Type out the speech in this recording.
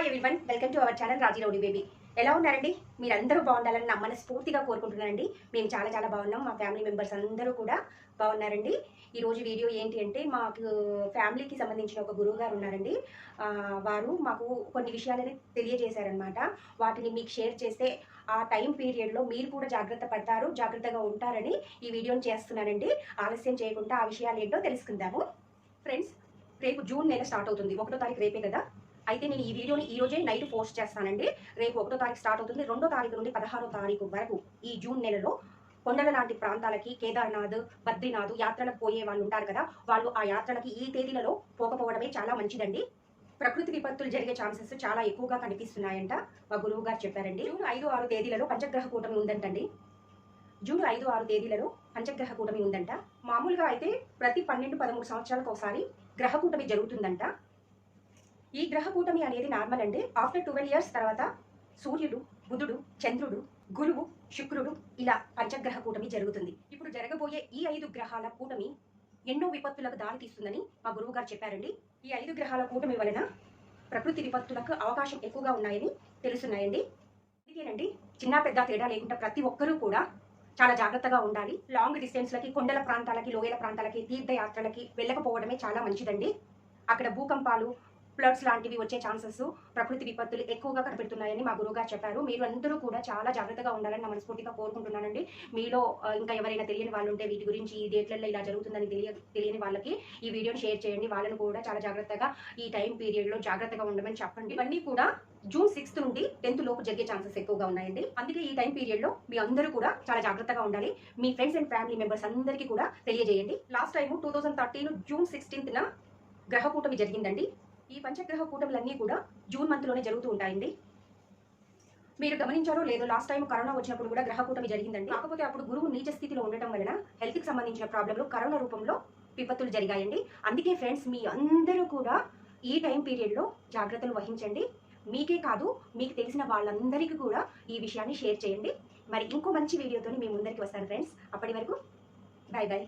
Hi everyone welcome to our channel Raji rowdy baby ఎలా ఉన్నారండి? మీరందరూ బాగుండాలని నా మనస్ఫూర్తిగా కోరుకుంటున్నానండి. మేము చాలా చాలా బాగున్నాం. మా ఫ్యామిలీ మెంబర్స్ అందరూ కూడా బాగున్నారండి. ఈరోజు వీడియో ఏంటి అంటే మాకు ఫ్యామిలీకి సంబంధించిన ఒక గురువు గారు ఉన్నారండి. వారు మాకు కొన్ని విషయాలని తెలియజేశారనమాట వాటిని మీకు షేర్ చేస్తే ఆ టైం పీరియడ్లో మీరు కూడా జాగ్రత్త పడతారు జాగ్రత్తగా ఉంటారని ఈ వీడియోని చేస్తున్నానండి. ఆలస్యం చేయకుండా ఆ విషయాలు ఏంటో తెలుసుకుందాము. ఫ్రెండ్స్ రేపు జూన్ నెల స్టార్ట్ అవుతుంది. ఒకటో తారీఖు రేపే కదా? అయితే నేను ఈ వీడియోని ఈ రోజే నైట్ పోస్ట్ చేస్తానండి. రేపు ఒకటో తారీఖు స్టార్ట్ అవుతుంది. రెండో తారీఖు నుండి పదహారో తారీఖు వరకు ఈ జూన్ నెలలో కొండల లాంటి ప్రాంతాలకి కేదార్నాథ్ బద్రీనాథ్ యాత్రలకు పోయే వాళ్ళు ఉంటారు కదా వాళ్ళు ఆ యాత్రలకి ఈ తేదీలలో పోకపోవడమే చాలా మంచిదండి. ప్రకృతి విపత్తులు జరిగే ఛాన్సెస్ చాలా ఎక్కువగా కనిపిస్తున్నాయంట. మా గురువు గారు చెప్పారండి. జూన్ ఐదు ఆరు తేదీలలో పంచగ్రహ కూటమి ఉందంటండి. జూన్ ఐదు ఆరు తేదీలలో పంచగ్రహ కూటమి ఉందంట. మామూలుగా అయితే ప్రతి పన్నెండు పదమూడు సంవత్సరాలకు ఒకసారి గ్రహ కూటమి జరుగుతుందంట. ఈ గ్రహ కూటమి అనేది నార్మల్ అండి ఆఫ్టర్ ట్వెల్వ్ ఇయర్స్ తర్వాత సూర్యుడు బుధుడు చంద్రుడు గురువు శుక్రుడు ఇలా పంచగ్రహ కూటమి జరుగుతుంది. ఇప్పుడు జరగబోయే ఈ ఐదు గ్రహాల కూటమి ఎన్నో విపత్తులకు దారి తీస్తుందని మా గురువు గారు చెప్పారండి. ఈ ఐదు గ్రహాల కూటమి వలన ప్రకృతి విపత్తులకు అవకాశం ఎక్కువగా ఉన్నాయని తెలుస్తున్నాయండి. అందుకేనండి చిన్న పెద్ద తేడా లేకుండా ప్రతి ఒక్కరూ కూడా చాలా జాగ్రత్తగా ఉండాలి. లాంగ్ డిస్టెన్స్లకి కొండల ప్రాంతాలకి లోయల ప్రాంతాలకి తీర్థయాత్రలకి వెళ్ళకపోవడమే చాలా మంచిదండి. అక్కడ భూకంపాలు ఫ్లడ్స్ లాంటివి వచ్చే ఛాన్సెస్ ప్రకృతి విపత్తులు ఎక్కువగా కనిపెడుతున్నాయని మా గురువుగారు చెప్పారు. మీరు అందరూ కూడా చాలా జాగ్రత్తగా ఉండాలని నా మనస్ఫూర్తిగా కోరుకుంటున్నానండి. మీలో ఇంకా ఎవరైనా తెలియని వాళ్ళు ఉంటే వీటి గురించి ఈ డేట్లలో ఇలా జరుగుతుందని తెలియ తెలియని వాళ్ళకి ఈ వీడియోని షేర్ చేయండి. వాళ్ళని కూడా చాలా జాగ్రత్తగా ఈ టైం పీరియడ్లో జాగ్రత్తగా ఉండమని చెప్పండి. ఇవన్నీ కూడా జూన్ సిక్స్త్ నుండి టెన్త్ లోపు జరిగే ఛాన్సెస్ ఎక్కువగా ఉన్నాయండి. అందుకే ఈ టైం పీరియడ్లో మీ అందరూ కూడా చాలా జాగ్రత్తగా ఉండాలి. మీ ఫ్రెండ్స్ అండ్ ఫ్యామిలీ మెంబర్స్ అందరికీ కూడా తెలియజేయండి. Last time two thousand thirteen June సిక్స్టీన్త్న గ్రహకూటమి జరిగిందండి. ఈ పంచగ్రహ కూటములన్నీ కూడా జూన్ మంత్లోనే జరుగుతూ ఉంటాయండి. మీరు గమనించారో లేదో లాస్ట్ టైం కరోనా వచ్చినప్పుడు కూడా గ్రహ కూటమి జరిగిందండి. కాకపోతే అప్పుడు గురువు నీచ స్థితిలో ఉండటం వలన హెల్త్కి సంబంధించిన ప్రాబ్లంలు కరోనా రూపంలో విపత్తులు జరిగాయండి. అందుకే ఫ్రెండ్స్ మీ అందరూ కూడా ఈ టైం పీరియడ్లో జాగ్రత్తలు వహించండి. మీకే కాదు మీకు తెలిసిన వాళ్ళందరికీ కూడా ఈ విషయాన్ని షేర్ చేయండి. మరి ఇంకో మంచి వీడియోతో మీ ముందరికి వస్తాను ఫ్రెండ్స్. అప్పటి వరకు బాయ్ బాయ్